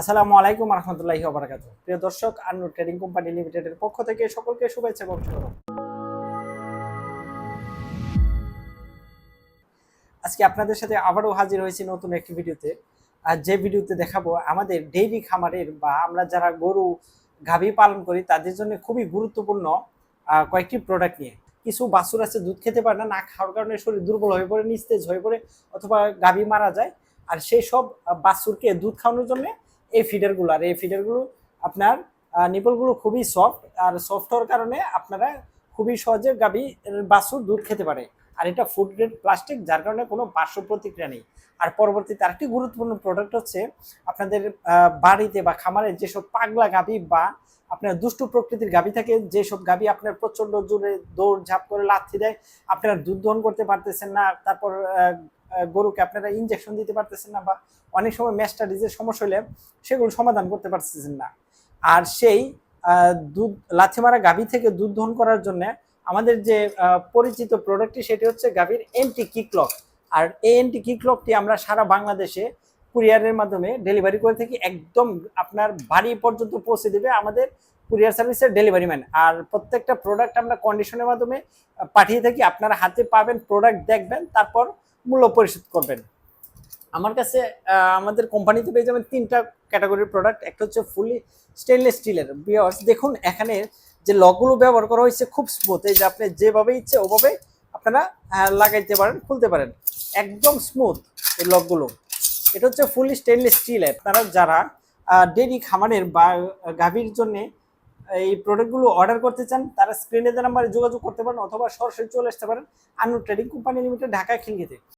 আসসালামু আলাইকুম রহমতুল্লাহি ওবরাকাত প্রিয় দর্শক আন্নু ট্রেডিং কোম্পানি লিমিটেডের পক্ষ থেকে সকলকে শুভেচ্ছা এবং স্বাগত আজকে আপনাদের সাথে আবারও হাজির হয়েছি নতুন একটি ভিডিওতে। আর যে ভিডিওতে দেখাবো, আমাদের ডেইরি খামারের বা আমরা যারা গরু, গাভী পালন করি, তাদের জন্য খুবই গুরুত্বপূর্ণ কয়েকটি প্রোডাক্ট নিয়ে। কিছু বাছুর আছে, দুধ খেতে পারে না না খাওয়ার কারণে শরীর দুর্বল হয়ে পড়ে, নিস্তেজ হয়ে পড়ে, অথবা গাভী মারা যায়। আর সেই সব বাছুরকে দুধ খাওয়ানোর জন্য এই ফিডারগুলো আর এই ফিডারগুলো আপনার নিপলগুলো খুবই সফট আর সফট হওয়ার কারণে আপনারা খুবই সহজে গাভী বাছুর দুধ খেতে পারে। আর এটা ফুড গ্রেড প্লাস্টিক যার কারণে কোনো পার্শ্ব প্রতিক্রিয়া নেই। আর পরবর্তীতে আরেকটি গুরুত্বপূর্ণ প্রোডাক্ট হচ্ছে আপনাদের বাড়িতে বা খামারে যেসব পাগলা গাভী বা আপনার দুষ্টু প্রকৃতির গাভী থাকে, যেসব গাভী আপনার প্রচণ্ড জোরে দৌড় ঝাঁপ করে লাথি দেয়, আপনারা দুধ দহন করতে পারতেছেন না, তারপর গরুকে আপনারা ইনজেকশন দিতে পারতেছেন না বা অনেক সময় ম্যাস্টাডিজের সমস্যা হলে সেগুলো সমাধান করতে পারতেছেন না। আর সেই দুধ লাথি মারা গাভী থেকে দুধ দহন করার জন্য আমাদের যে পরিচিত প্রোডাক্টটি সেটি হচ্ছে গাভীর এন্টি কিকলক আর এই এন্টি কিকলকটি আমরা সারা বাংলাদেশে কুরিয়ারের মাধ্যমে ডেলিভারি করে থাকি। একদম আপনার বাড়ি পর্যন্ত পৌঁছে দেবে আমাদের কুরিয়ার সার্ভিসের ডেলিভারি ম্যান আর প্রত্যেকটা প্রোডাক্ট আমরা কন্ডিশনের মাধ্যমে পাঠিয়ে থাকি। আপনারা হাতে পাবেন প্রোডাক্ট দেখবেন, তারপর মূল্য পরিশোধ করবেন। আমার কাছে আমাদের কোম্পানিতে পেয়ে যাবেন তিনটা ক্যাটাগরির প্রোডাক্ট একটা হচ্ছে ফুলি স্টেনলেস স্টিলের বিয়ার্স দেখুন, এখানে যে লকগুলো ব্যবহার করা হয়েছে খুব স্মুথ এই যে আপনি যেভাবে ইচ্ছে ওভাবে আপনারা লাগাইতে পারেন, খুলতে পারেন। একদম স্মুথ এই লকগুলো। এটা হচ্ছে ফুলি স্টেনলেস স্টিল আপনারা যারা ডেরি খামারের বা গাভীর জন্য এই প্রোডাক্টগুলো অর্ডার করতে চান, তারা স্ক্রিনে দেওয়া নাম্বারে যোগাযোগ করতে পারেন অথবা সরাসরি চলে আসতে পারেন Anu trading company limited, Dhaka খিলগিতে।